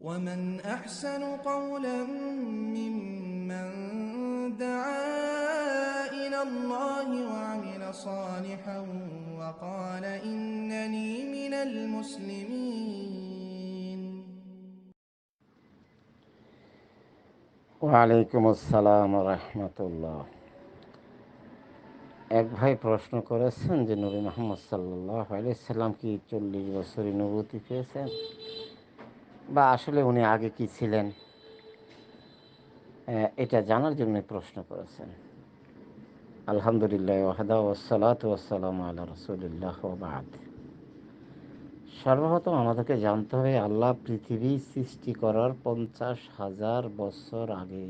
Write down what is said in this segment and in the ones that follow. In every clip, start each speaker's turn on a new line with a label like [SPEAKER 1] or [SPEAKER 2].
[SPEAKER 1] ومن أحسن قولا ممن دعا إلى الله وعمل صالحا وقال إنني من المسلمين
[SPEAKER 2] ওয়ালাইকুম আসসালাম রহমতুল্লাহ এক ভাই প্রশ্ন করেছেন যে নবী মোহাম্মদ সাল্লাহ আলাইসাল্লাম কি চল্লিশ বছরই নবতী পেয়েছেন বা আসলে উনি আগে কি ছিলেন? এটা জানার জন্য প্রশ্ন করেছেন। আলহামদুলিল্লাহ আল্লাহ সর্বপ্রথম আমাদেরকে জানতে হবে, আল্লাহ পৃথিবী সৃষ্টি করার পঞ্চাশ হাজার বছর আগে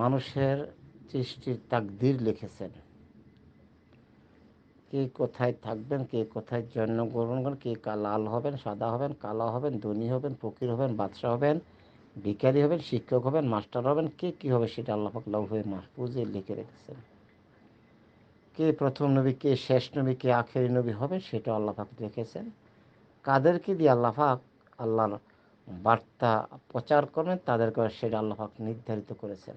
[SPEAKER 2] মানুষের সৃষ্টির তাকদির লিখেছেন। কে কোথায় থাকবেন, কে কোথায় জন্মগ্রহণ করেন, কে লাল হবেন, সাদা হবেন, কালো হবেন, ধনী হবেন, ফকির হবেন, বাদশাহ হবেন, ভিখারি হবেন, শিক্ষক হবেন, মাস্টার হবেন, কে কী হবে সেটা আল্লাহাক লৌহে মাহফুজে লিখে রেখেছেন। কে প্রথম নবী, কে শেষ নবী, কে আখেরি নবী হবে সেটা আল্লাহাক রেখেছেন কাদেরকে দিয়ে আল্লাহাক আল্লাহর বার্তা প্রচার করবেন, তাদেরকে সেটা আল্লাহাক নির্ধারিত করেছেন।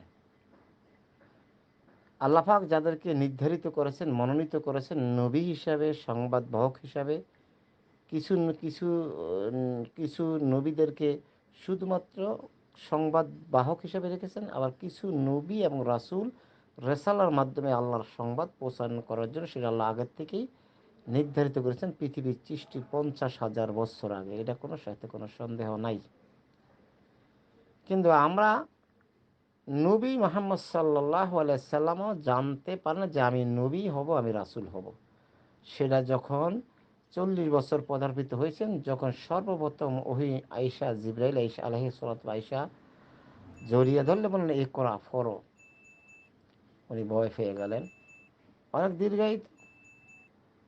[SPEAKER 2] আল্লাহাক যাদেরকে নির্ধারিত করেছেন, মনোনীত করেছেন, নবী হিসাবে, সংবাদ সংবাদবাহক হিসাবে, কিছু কিছু কিছু নবীদেরকে শুধুমাত্র সংবাদবাহক হিসাবে রেখেছেন, আবার কিছু নবী এবং রাসূল রেসালার মাধ্যমে আল্লাহর সংবাদ প্রচারণ করার জন্য সেটা আল্লাহ আগের থেকেই নির্ধারিত করেছেন পৃথিবীর সৃষ্টির পঞ্চাশ হাজার বছর আগে। এটা কোনো সাথে কোনো সন্দেহ নাই। কিন্তু আমরা নবী মোহাম্মদ সাল্লাহ সাল্লামও জানতে পারেন যে আমি নবী হব, আমি রাসূল হব। সেটা যখন চল্লিশ বছর পদার্পিত হয়েছেন, যখন সর্বপ্রথম ওহি আইসা জিব্রাইল আইসা আলহি সালাত আইসা জড়িয়ে ধরলে বললেন এ করা ফরো উনি ভয় পেয়ে গেলেন। অনেক দীর্ঘায়িত।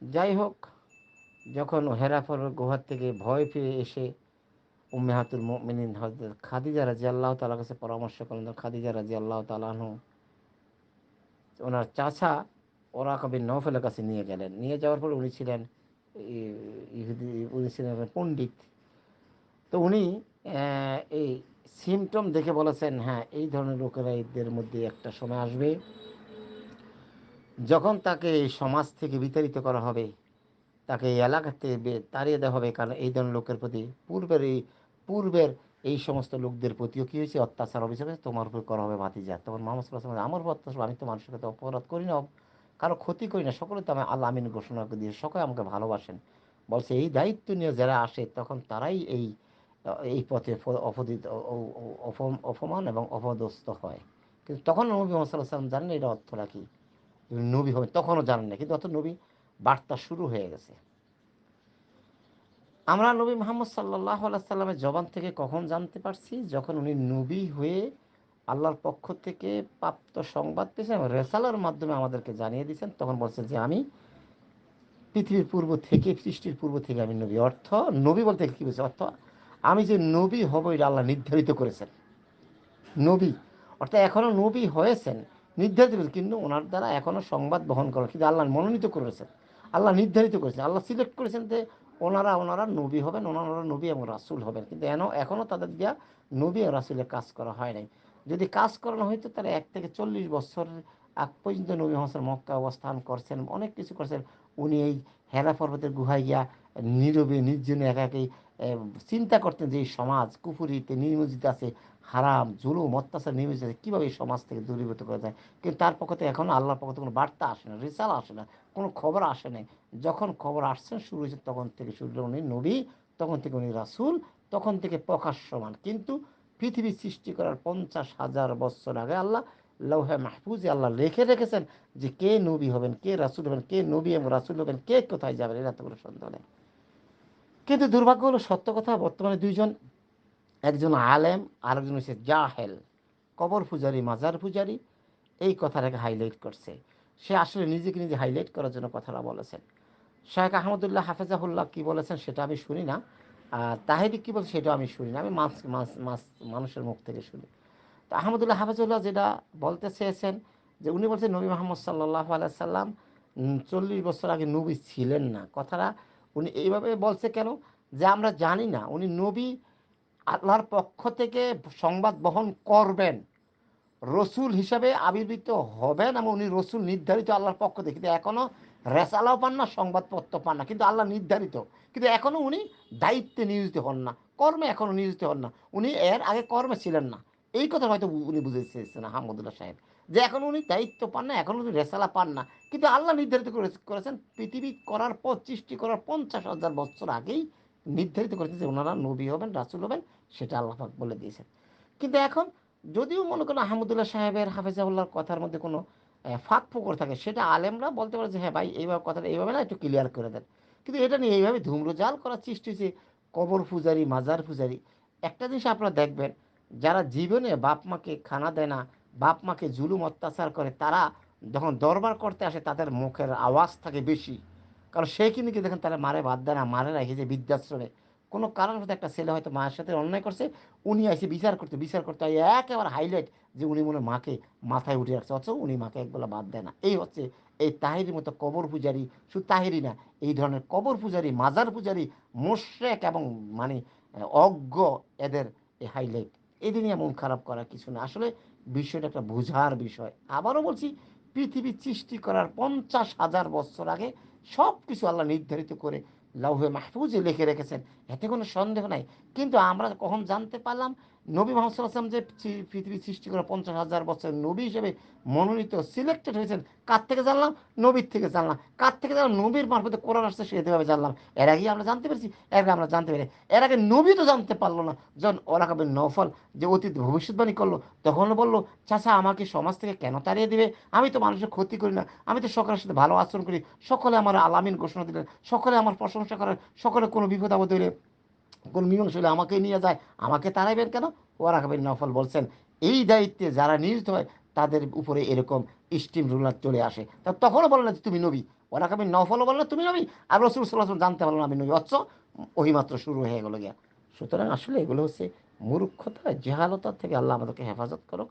[SPEAKER 2] যাই হোক, যখন হেরাফর গুহার থেকে ভয় পেয়ে এসে উম্মেহাতুল মিনিন হজরত খাদিজা রাজি আল্লাহ তালার কাছে পরামর্শ করলেন খাদিজা রাজি আল্লাহ তালাহু ওনার চাচা ওরা কবি নফেলের কাছে নিয়ে গেলেন। নিয়ে যাওয়ার পর উনি ছিলেন উনি ছিলেন পণ্ডিত। তো উনি এই সিমটম দেখে বলেছেন হ্যাঁ এই ধরনের লোকেরা এদের মধ্যে একটা সময় আসবে, যখন তাকে এই সমাজ থেকে বিতাড়িত করা হবে, তাকে এই এলাকাতে তাড়িয়ে দেওয়া হবে, কারণ এই ধরনের লোকের প্রতি পূর্বের এই পূর্বের এই সমস্ত লোকদের প্রতিও কী হয়েছে? অত্যাচার অভিযোগ তোমার উপর করা হবে ভাতিজা। তখন মোহাম্মদ সাল্লাহ আমার উপর অত্যাচার আমি তো মানুষের কাছে অপরাধ করি না। কারও ক্ষতি করি না। সকলে তো আমি আল্লাহ আমিন ঘোষণা করে দিয়ে সকলে আমাকে ভালোবাসেন। বলছে, এই দায়িত্ব নিয়ে যারা আসে, তখন তারাই এই এই পথে অপদিত অপমান এবং অপদস্থ হয়। কিন্তু তখন নবী মোহাম্মদ জানেন এটা অর্থটা কি। নবী হবে তখনও জানেন না। কিন্তু অত নবী বার্তা শুরু হয়ে গেছে। আমরা নবী মোহাম্মদ সাল্লাহ সাল্লামের জবান থেকে কখন জানতে পারছি? যখন উনি নবী হয়ে আল্লাহর পক্ষ থেকে প্রাপ্ত সংবাদ পেয়েছেন এবং রেসালার মাধ্যমে আমাদেরকে জানিয়ে দিয়েছেন, তখন বলছেন যে আমি পৃথিবীর পূর্ব থেকে, সৃষ্টির পূর্ব থেকে আমি নবী। অর্থ, নবী বলতে কী বলছে অর্থ, আমি যে নবী হব, এটা আল্লাহ নির্ধারিত করেছেন। নবী, অর্থাৎ এখনও নবী হয়েছেন, নির্ধারিত করেছেন, কিন্তু ওনার দ্বারা এখনও সংবাদ বহন করা, কিন্তু আল্লাহ মনোনীত করেছেন। আল্লাহ নির্ধারিত করেছেন, আল্লাহ সিলেক্ট করেছেন যে ওনারা ওনারা নবী হবেন, ওনারা নবী এবং রাসুল হবেন। কিন্তু এন এখনও তাদের দেওয়া নবী এবং রাসুলের কাজ করা হয় নাই। যদি কাজ করানো হইতো তারা এক থেকে চল্লিশ বছর আগ পর্যন্ত নবী হাসান মক্কা অবস্থান করছেন, অনেক কিছু করছেন। উনি এই হেরা পর্বতের গুহায় গিয়া নীরবে, নির্জনে একাকেই চিন্তা করতেন যে এই সমাজ কুফুরিতে নির্মজিত আছে, হারাম, জুলুম, অত্যাচার নির্মজিত আছে, কীভাবে এই সমাজ থেকে দূরীভূত করা যায়? কিন্তু তার পক্ষ থেকে এখনও আল্লাহর পক্ষ থেকে কোনো বার্তা আসে না, রিসাল আসে না, কোনো খবর আসে না যখন খবর আসছেন শুরু হয়েছে তখন থেকে শুরু উনি নবী, তখন থেকে উনি রাসূল, তখন থেকে প্রকাশ্যমান কিন্তু পৃথিবী সৃষ্টি করার পঞ্চাশ হাজার বছর আগে আল্লাহ লৌহে মাহফুজে আল্লাহ লিখে রেখেছেন যে কে নবী হবেন, কে রাসূল হবেন, কে নবী এবং রাসূল হবেন, কে কোথায় যাবেন, এরা তো কোনো সন্দেহ নেই। কিন্তু দুর্ভাগ্য হলো সত্য কথা, বর্তমানে দুইজন, একজন আলেম আর একজন হচ্ছে জাহেল, কবর পূজারি, মাজার পূজারি, এই কথাটাকে হাইলাইট করছে। সে আসলে নিজেকে নিজে হাইলাইট করার জন্য কথাটা বলেছেন। শাহেখ আহমদুল্লাহ হাফেজাহুল্লাহ কি বলেছেন সেটা আমি শুনি না। আর তাহেরি কী বলছে সেটাও আমি শুনি না। আমি মাছ মাছ মাছ মানুষের মুখ থেকে শুনি। তো আহমদুল্লাহ হাফেজুল্লাহ যেটা বলতে চেয়েছেন যে উনি বলছেন, নবী মোহাম্মদ সাল্লাহ আলাইসাল্লাম চল্লিশ বছর আগে নবী ছিলেন না। কথাটা উনি এইভাবে বলছে কেন? যে আমরা জানি না, উনি নবী আল্লাহর পক্ষ থেকে সংবাদ বহন করবেন, রসুল হিসাবে আবির্ভূত হবেন এবং উনি রসুল নির্ধারিত আল্লাহর পক্ষ থেকে। কিন্তু এখনও রেসালাও পান না, সংবাদপত্র পান না। কিন্তু আল্লাহ নির্ধারিত। কিন্তু এখনও উনি দায়িত্বে নিয়োজিত হন না, কর্মে এখনও নিয়োজিত হন না। উনি এর আগে কর্মে ছিলেন না। এই কথা হয়তো উনি বুঝতে চেয়েছেন আহমদুল্লাহ সাহেব। যে এখন উনি দায়িত্ব পান না, এখন উনি রেসালা পান না। কিন্তু আল্লাহ নির্ধারিত করে- করেছেন, পৃথিবী করার পর, সৃষ্টি করার পঞ্চাশ হাজার বছর আগেই নির্ধারিত করেছেন যে ওনারা নবী হবেন, রাসুল হবেন, সেটা আল্লাহ পাক বলে দিয়েছেন। কিন্তু এখন যদিও মনে করেন আহমদুল্লাহ সাহেবের হাফেজাউল্লাহর কথার মধ্যে কোনো ফাঁক ফোকর থাকে, সেটা আলেমরা বলতে পারে যে হ্যাঁ ভাই, এইভাবে কথাটা, এইভাবে না, একটু ক্লিয়ার করে দেন। কিন্তু এটা নিয়ে এইভাবে ধুম্রজাল করার সৃষ্টি হয়েছে, কবর পূজারি, মাজার পূজারি। একটা জিনিস আপনারা দেখবেন যারা জীবনে বাপ মাকে খানা দেয় না বাপ মাকে জুলুম অত্যাচার করে, তারা যখন দরবার করতে আসে, তাদের মুখের আওয়াজ থাকে বেশি। কারণ সে কিন্তু কি দেখেন, তারা মারে বাদ দেয় না, মারে রাখে যে বৃদ্ধাশ্রমে। কোনো কারণবশত একটা ছেলে হয়তো মায়ের সাথে অন্যায় করছে, উনি এসে বিচার করতে বিচার করতে হয় একেবারে হাইলাইট যে উনি মনে মাকে মাথায় উঠে রাখছে, অথচ উনি মাকে একবেলা বাদ দেয় না। এই হচ্ছে এই তাহিরির মতো কবর পূজারি, শুধু তাহিরি না, এই ধরনের কবর পূজারি, মাজার পূজারি মোশেক এবং মানে অজ্ঞ এদের এই হাইলাইট এদের নিয়ে মন খারাপ করার কিছু না। আসলে বিষয়টা একটা বোঝার বিষয়। আবারও বলছি, পৃথিবী সৃষ্টি করার পঞ্চাশ হাজার বছর আগে সব কিছু আল্লাহ নির্ধারিত করে লাউহে মাহফুজে লিখে রেখেছেন। এতে কোনো সন্দেহ নাই। কিন্তু আমরা কখন জানতে পারলাম নবী মোহাম্মদ যে পৃথিবী সৃষ্টি করে পঞ্চাশ হাজার বছর নবী হিসেবে মনোনীত সিলেক্টেড হয়েছেন, কার থেকে জানলাম? নবীর থেকে জানলাম। কার থেকে জানলাম? নবীর মারফতে কোরআন আসছে সেভাবে জানলাম। এর আগে আমরা জানতে পেরেছি, এর আগে আমরা জানতে পারি এর আগে নবী তো জানতে পারল না। যখন ওরা কবে নফল যে অতীত ভবিষ্যৎবাণী করল, তখন বলল, চাচা, আমাকে সমাজ থেকে কেন তাড়িয়ে দিবে? আমি তো মানুষের ক্ষতি করি না। আমি তো সকলের সাথে ভালো আচরণ করি। সকলে আমার আলামিন ঘোষণা দিলেন। সকলে আমার প্রশংসা করেন। সকলে কোনো বিপদ আপদ হইলে কোন মীমাংস হলে আমাকে নিয়ে যায়, আমাকে তাড়াইবেন কেন? ওরা খাবেন নফল বলছেন, এই দায়িত্বে যারা নিয়োজিত হয়, তাদের উপরে এরকম স্টিম রুলার চলে আসে। তা তখনও বলে না যে তুমি নবী। ওরা খাবেন নফলও বলে তুমি নবী। আর রসুল সাল্লাহ জানতে পারল না, আমি নবী। অথচ ওহিমাত্র শুরু হয়ে গেল গিয়া। সুতরাং আসলে এগুলো হচ্ছে মূর্খতা, জেহালতা থেকে আল্লাহ আমাদেরকে হেফাজত করুক।